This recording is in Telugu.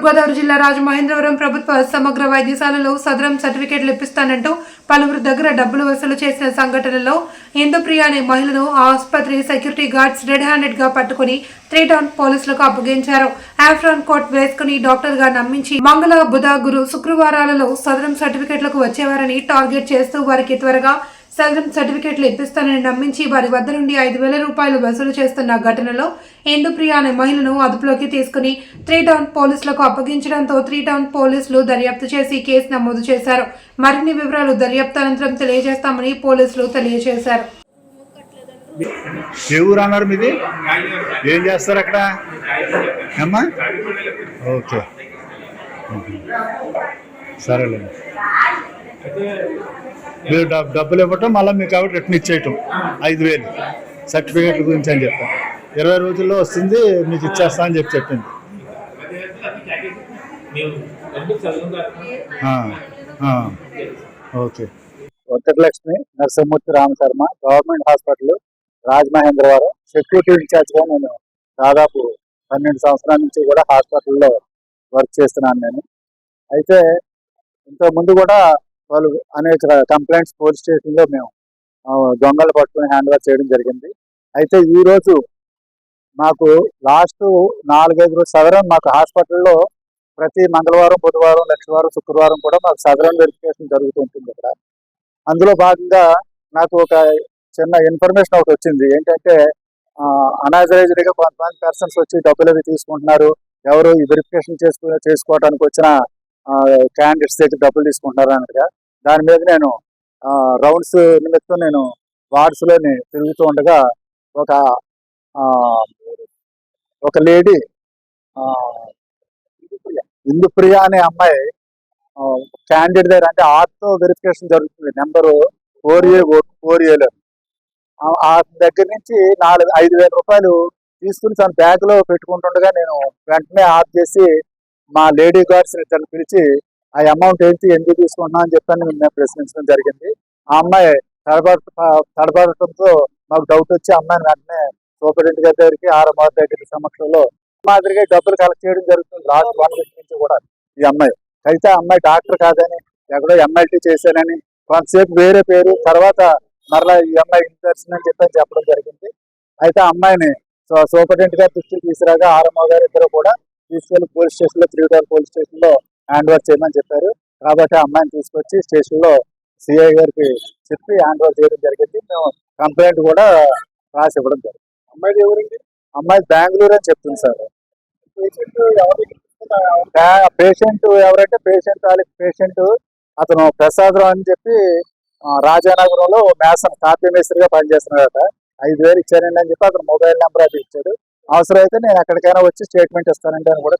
తూర్పుగోదావరి జిల్లా రాజమహేంద్రవరం ప్రభుత్వ సమగ్ర వైద్యశాలలో సదరం సర్టిఫికేట్లు ఇప్పిస్తానంటూ పలువురు దగ్గర డబ్బులు వసూలు చేసిన సంఘటనలో ఇందుప్రియ అనే మహిళను ఆసుపత్రి సెక్యూరిటీ గార్డ్స్ రెడ్ హ్యాండెడ్గా పట్టుకుని త్రీ టౌన్ పోలీసులకు అప్పగించారు. ఆఫ్రాన్ కోట్ వేసుకుని డాక్టర్గా నమ్మించి మంగళ బుధ గురు శుక్రవారాలలో సదరం సర్టిఫికేట్లకు వచ్చేవారని టార్గెట్ చేస్తూ వారికి త్వరగా సదరం సర్టిఫికేట్లు ఇప్పిస్తానని నమ్మించి వారి వద్ద నుండి ఐదు వేల రూపాయలు వసూలు చేస్తున్న ఘటనలో ఇందుప్రియ అనే మహిళను అదుపులోకి తీసుకుని త్రీ టౌన్ పోలీసులకు అప్పగించడంతో త్రీ టౌన్ పోలీసులు దర్యాప్తు చేసి కేసు నమోదు చేశారు. మరిన్ని వివరాలు దర్యాప్తు అనంతరం తెలియజేస్తామని పోలీసులు తెలియజేశారు. ఏ అన్నారు మీది? ఏం చేస్తారు అక్కడ? అమ్మా? ఓకే. సరేలేండి. మీరు డబ్బులు ఇవ్వటం మళ్ళీ మీకు కాబట్టి రిటర్న్ ఇచ్చేయటం. ఐదు వేలు. సర్టిఫికేట్ల గురించి అని చెప్పాను ఇరవై రోజుల్లో వస్తుంది మీకు ఇచ్చేస్తా అని చెప్పి చెప్పింది. ఆ, ఆ, okay. Venkatalakshmi Narasimhamurthy Ramasharma government hospital Rajamahendravaram security ఇన్ఛార్జ్గా నేను దాదాపు పన్నెండు సంవత్సరాల నుంచి కూడా హాస్పిటల్లో వర్క్ చేస్తున్నాను నేను. అయితే ఇంతకు ముందు కూడా వాళ్ళు అనేక కంప్లైంట్స్ పోలీస్ స్టేషన్లో మేము దొంగలు పట్టుకుని హ్యాండ్ ఓవర్ చేయడం జరిగింది. అయితే ఈరోజు మాకు లాస్ట్ నాలుగైదు రోజు సదరం. మాకు హాస్పిటల్లో ప్రతి మంగళవారం బుధవారం లక్షవారం శుక్రవారం కూడా మాకు సదరం వెరిఫికేషన్ జరుగుతుంటుంది ఇక్కడ. అందులో భాగంగా నాకు ఒక చిన్న ఇన్ఫర్మేషన్ ఒకటి వచ్చింది. ఏంటంటే అనాథరైజ్డ్గా కొంతమంది పర్సన్స్ వచ్చి డబ్బులు అవి తీసుకుంటున్నారు. ఎవరు ఈ వెరిఫికేషన్ చేసుకు చేసుకోవడానికి వచ్చిన క్యాండిడేట్స్ దగ్గర డబ్బులు తీసుకుంటున్నారు అన్నట్టుగా దాని మీద నేను రౌండ్స్ నిమిత్తం నేను వార్డ్స్లోని తిరుగుతూ ఉండగా ఒక ఆ, ఒక లేడీ ఇందుప్రియ అనే అమ్మాయి క్యాండిడేట్ దగ్గర అంటే ఆర్తో వెరిఫికేషన్ జరుగుతుంది. నెంబరు ఫోర్ ఏ ఫోర్ ఏలో ఆ దగ్గర నుంచి నాలుగు ఐదు వేల రూపాయలు తీసుకుని తన బ్యాగ్లో పెట్టుకుంటుండగా నేను వెంటనే ఆఫ్ చేసి మా లేడీ గార్డ్స్ తను పిలిచి ఆ అమౌంట్ ఏంటి? ఎందుకు తీసుకున్నా అని చెప్పని మేము ప్రశ్నించడం జరిగింది. ఆ అమ్మాయి తడబడ తడబడటంతో మాకు డౌట్ వచ్చి అమ్మాయిని వెంటనే సూపరింటి దగ్గరికి ఆర్ఎంఆర్ దగ్గర సమక్షంలో మాదిరిగా డబ్బులు కలెక్ట్ చేయడం జరుగుతుంది. లాస్ట్ వన్ వీక్ నుంచి కూడా ఈ అమ్మాయి. అయితే అమ్మాయి డాక్టర్ కాదని ఎక్కడో ఎంఎల్టీ చేశానని కొంతసేపు వేరే పేరు తర్వాత మరలా ఈ అమ్మాయి ఇంటర్సన్ అని చెప్పని చెప్పడం జరిగింది. అయితే అమ్మాయిని సో సూపరింటెండెంట్ గారి దృష్టికి తీసుకురాగా ఆరమ్మ గారు ఇద్దరు కూడా తీసుకెళ్ళి పోలీస్ స్టేషన్లో త్రివిటర్ పోలీస్ స్టేషన్లో హ్యాండ్ ఓవర్ చేయమని చెప్పారు. కాబట్టి ఆ అమ్మాయిని తీసుకొచ్చి స్టేషన్లో సిఐ గారికి చెప్పి హ్యాండ్ ఓవర్ చేయడం జరిగింది. మేము కంప్లైంట్ కూడా రాసి ఇవ్వడం జరిగింది. అమ్మాయి ఎవరండి? అమ్మాయి బెంగళూరు అని చెప్తుంది సార్. పేషెంట్ ఎవరంటే పేషెంట్ వాళ్ళకి పేషెంట్ అతను ప్రసాదరావు అని చెప్పి రాజానగరంలో మేసన్ కాపీ మేస్త్రిగా పనిచేస్తున్నాడట. ఐదు వేలు ఇచ్చానండి అని చెప్పి అతను మొబైల్ నెంబర్ అది ఇచ్చాడు. అవసరం అయితే నేను ఎక్కడికైనా వచ్చి స్టేట్మెంట్ ఇస్తానండి అని కూడా